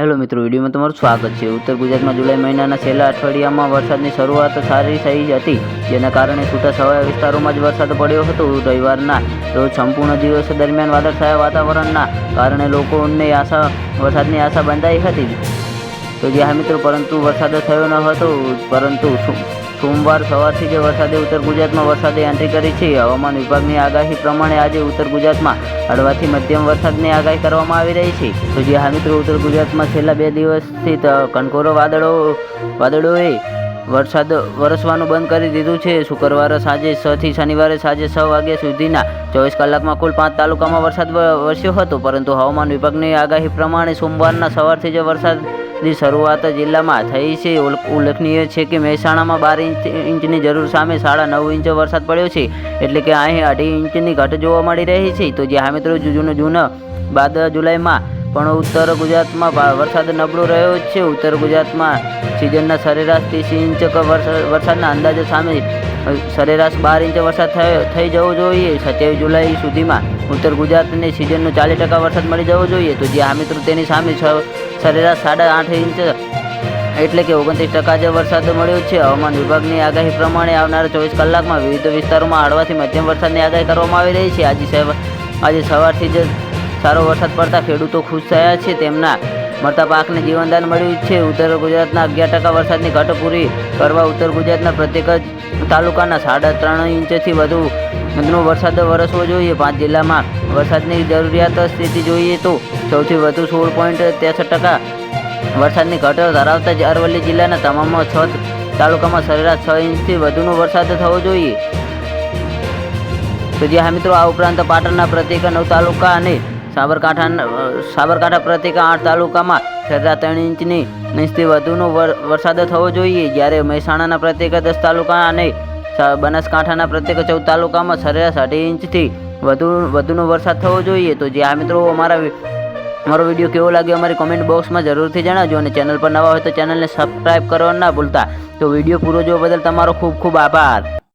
Hello મિત્રો, વિડીયોમાં તમારું સ્વાગત છે. ઉત્તર ગુજરાતમાં જુલાઈ મહિનાના છેલ્લા અઠવાડિયામાં વરસાદની શરૂઆત સારી થઈ હતી. જેના કારણે છૂટા છવાયા વિસ્તારોમાં જ વરસાદ પડ્યો હતો. રવિવારના રોજ સંપૂર્ણ દિવસ દરમિયાન વાદળછાયા વાતાવરણના કારણે લોકોને આશા, વરસાદની આશા બંધાઈ હતી. તો જે હા મિત્રો, પરંતુ વરસાદ થયો ન હતો. પરંતુ સુ- સોમવાર સવારથી જે વરસાદે ઉત્તર ગુજરાતમાં વરસાદે એન્ટ્રી કરી છે, હવામાન વિભાગની આગાહી પ્રમાણે આજે ઉત્તર ગુજરાતમાં હળવાથી મધ્યમ વરસાદની આગાહી કરવામાં આવી રહી છે. તો જે હા મિત્રો, ઉત્તર ગુજરાતમાં છેલ્લા બે દિવસથી કણકોરો વાદળો, વાદળોએ વરસાદ વરસવાનું બંધ કરી દીધું છે. શુક્રવારે સાંજે છ થી શનિવારે સાંજે છ વાગ્યા સુધીના ચોવીસ કલાકમાં કુલ પાંચ તાલુકામાં વરસાદ વરસ્યો હતો. પરંતુ હવામાન વિભાગની આગાહી પ્રમાણે સોમવારના સવારથી જે વરસાદની શરૂઆત જિલ્લામાં થઈ છે. ઉલ્લેખનીય છે કે મહેસાણામાં બાર ઇંચ, ઇંચની જરૂર સામે સાડા નવ ઇંચ વરસાદ પડ્યો છે. એટલે કે અહીં અઢી ઇંચની ઘટ જોવા મળી રહી છે. તો જ્યાં મિત્રો જૂનું, જૂન બાદ જુલાઈમાં પણ ઉત્તર ગુજરાતમાં વરસાદ નબળો રહ્યો છે. ઉત્તર ગુજરાતમાં સિઝનના સરેરાશ ત્રીસ ઇંચ વરસાદના અંદાજો સામે સરેરાશ બાર ઇંચ વરસાદ થયો, થઈ જવો જોઈએ. સત્યાવીસ જુલાઈ સુધીમાં ઉત્તર ગુજરાતને સિઝનનો ચાલીસ ટકા વરસાદ મળી જવો જોઈએ તો જે આ મિત્રો તેની સામે સરેરાશ સાડા આઠ ઇંચ એટલે કે ઓગણત્રીસ ટકા જે વરસાદ મળ્યો છે. હવામાન વિભાગની આગાહી પ્રમાણે આવનારા ચોવીસ કલાકમાં વિવિધ વિસ્તારોમાં હળવાથી મધ્યમ વરસાદની આગાહી કરવામાં આવી રહી છે. આજે આજે સવારથી જ સારો વરસાદ પડતા ખેડૂતો ખુશ થયા છે. તેમના મળતા પાકને જીવનદાન મળ્યું છે. ઉત્તર ગુજરાતના અગિયાર ટકા વરસાદની ઘટ પૂરી કરવા ઉત્તર ગુજરાતના પ્રત્યેક જ તાલુકાના સાડા ત્રણ ઇંચથી વધુ નો વરસાદ વરસવો જોઈએ. પાંચ જિલ્લામાં વરસાદની જરૂરિયાત સ્થિતિ જોઈએ તો સૌથી વધુ સોળ પોઈન્ટ ત્રેસઠ ટકા વરસાદની ઘટ ધરાવતા જ અરવલ્લી જિલ્લાના તમામ છ તાલુકામાં સરેરાશ છ ઇંચથી વધુનો વરસાદ થવો જોઈએ. તો જે હા મિત્રો, આ ઉપરાંત પાટણના પ્રત્યેક નવ તાલુકા અને સાબરકાંઠા સાબરકાંઠા પ્રત્યેક આઠ તાલુકામાં સરેરાશ ત્રણ ઇંચની ઇંચથી વધુનો વર- વરસાદ થવો જોઈએ. જ્યારે મહેસાણાના પ્રત્યેક દસ તાલુકા અને બનાસકાંઠાના પ્રત્યેક ચૌદ તાલુકામાં સરેરાશ અઢી ઇંચથી વધુ, વધુનો વરસાદ થવો જોઈએ. તો જે આ મિત્રો અમારા અમારો વીડિયો કેવો લાગ્યો અમારી કોમેન્ટ બોક્સમાં જરૂરથી જણાવજો અને ચેનલ પર નવા હોય તો ચેનલને સબસ્ક્રાઈબ કરવા ના ભૂલતા. તો વીડિયો પૂરો જોવા બદલ તમારો ખૂબ ખૂબ આભાર.